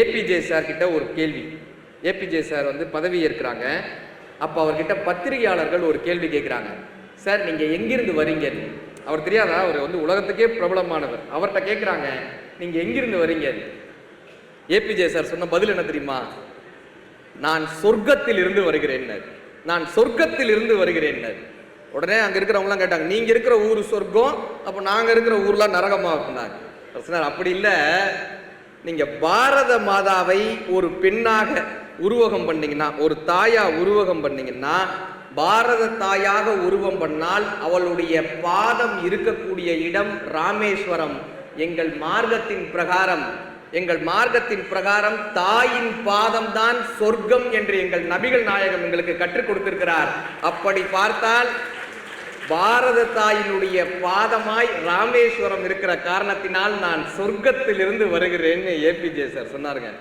APJ sir கிட்ட ஒரு கேள்வி. ஏபிஜே சார் வந்து பதவி ஏற்கிறாங்க. அப்போ அவர்கிட்ட பத்திரிகையாளர்கள் ஒரு கேள்வி கேட்குறாங்க சார் நீங்கள் எங்கிருந்து வரீங்க? அவர் தெரியாதா? அவர் வந்து உலகத்துக்கே பிரபலமானவர். அவர்கிட்ட கேட்குறாங்க நீங்கள் எங்கிருந்து வரீங்க? ஏபிஜே சார் சொன்ன பதில் என்ன தெரியுமா? நான் சொர்க்கத்தில் இருந்து வருகிறேன் நான் சொர்க்கத்தில் இருந்து வருகிறேன் உடனே அங்கே இருக்கிறவங்களாம் கேட்டாங்க நீங்கள் இருக்கிற ஊர் சொர்க்கம் அப்போ நாங்கள் இருக்கிற ஊர்லாம் நரகமாக அப்படின்னாங்க. அப்படி இல்லை. நீங்கள் பாரத மாதாவை ஒரு பெண்ணாக உருவகம் பண்ணிங்கன்னா ஒரு தாயா உருவகம் பண்ணீங்கன்னா பாரத தாயாக உருவம் பண்ணால் அவளுடைய பாதம் இருக்கக்கூடிய இடம் ராமேஸ்வரம். எங்கள் மார்க்கத்தின் பிரகாரம் எங்கள் மார்க்கத்தின் பிரகாரம் தாயின் பாதம் தான் சொர்க்கம் என்று எங்கள் நபிகள் நாயகம் எங்களுக்கு கற்றுக் கொடுத்திருக்கிறார். அப்படி பார்த்தால் பாரத தாயினுடைய பாதமாய் ராமேஸ்வரம் இருக்கிற காரணத்தினால் நான் சொர்க்கத்திலிருந்து வருகிறேன்னு ஏபிஜே சார் சொன்னாருங்க.